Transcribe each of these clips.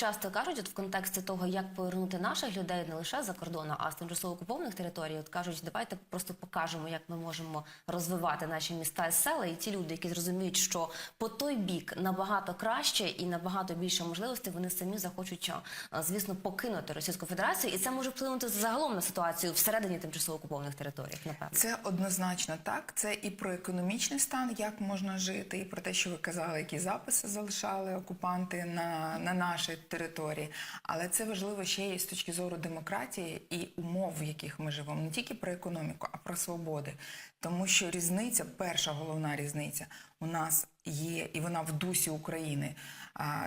часто кажуть, от в контексті того, як повернути наших людей не лише за кордону, а з тимчасово окупованих територій, от кажуть, давайте просто покажемо, як ми можемо розвивати наші міста і села. І ті люди, які зрозуміють, що по той бік набагато краще і набагато більше можливостей, вони самі захочуть, звісно, покинути Російську Федерацію, і це може вплинути загалом на ситуацію всередині тимчасово окупованих територій. Напевно. Це однозначно так. Це і про економічний стан, як можна жити, і про те, що ви казали, які записи залишали окупанти на, на нашій території. Але це важливо ще і з точки зору демократії і умов, в яких ми живемо, не тільки про економіку, а про свободи. Тому що різниця, перша головна різниця у нас є, і вона в дусі України.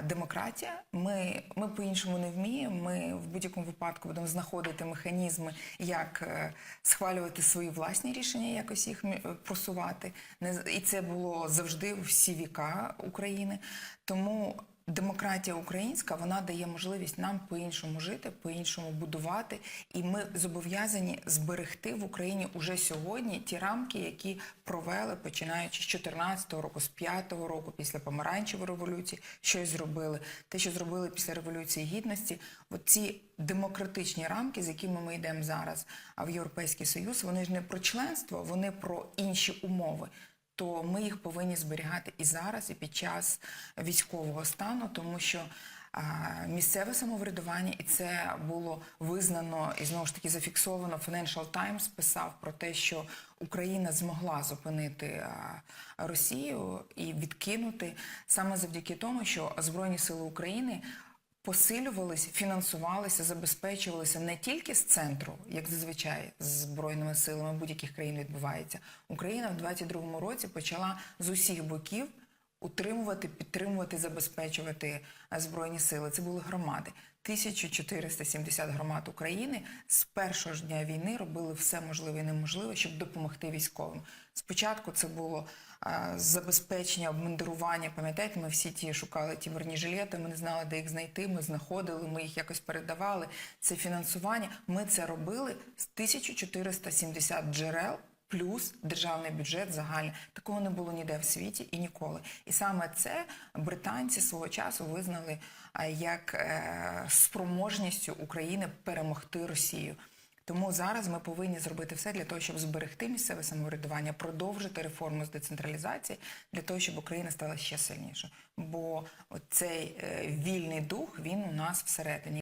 Демократія. Ми, ми по-іншому не вміємо. Ми в будь-якому випадку будемо знаходити механізми, як е, схвалювати свої власні рішення, якось їх е, просувати. І це було завжди всі віка України. Тому демократія українська вона дає можливість нам по-іншому жити, по-іншому будувати, і ми зобов'язані зберегти в Україні уже сьогодні ті рамки, які провели починаючи з 14-го року, з 5-го року, після помаранчевої революції, щось зробили. Те, що зробили після революції гідності, от ці демократичні рамки, з якими ми йдемо зараз в Європейський Союз, вони ж не про членство, вони про інші умови то ми їх повинні зберігати і зараз, і під час військового стану, тому що місцеве самоврядування, і це було визнано і знову ж таки зафіксовано. Financial Times писав про те, що Україна змогла зупинити Росію і відкинути саме завдяки тому, що Збройні Сили України посилювалися, фінансувалися, забезпечувалися не тільки з центру, як зазвичай з збройними силами будь-яких країн відбувається. Україна в 22-му році почала з усіх боків утримувати, підтримувати, забезпечувати е, збройні сили. Це були громади. 1470 громад України з першого ж дня війни робили все можливе і неможливе, щоб допомогти військовим. Спочатку це було е, забезпечення, обмундирування. Пам'ятаєте, ми всі ті шукали ті бронежилети, ми не знали, де їх знайти. Ми знаходили, ми їх якось передавали. Це фінансування. Ми це робили з 1470 джерел. Плюс державний бюджет загальний. Такого не було ніде в світі і ніколи. І саме це британці свого часу визнали як е, спроможністю України перемогти Росію. Тому зараз ми повинні зробити все для того, щоб зберегти місцеве самоврядування, продовжити реформу з децентралізації, для того, щоб Україна стала ще сильнішою. Бо цей е, вільний дух він у нас всередині.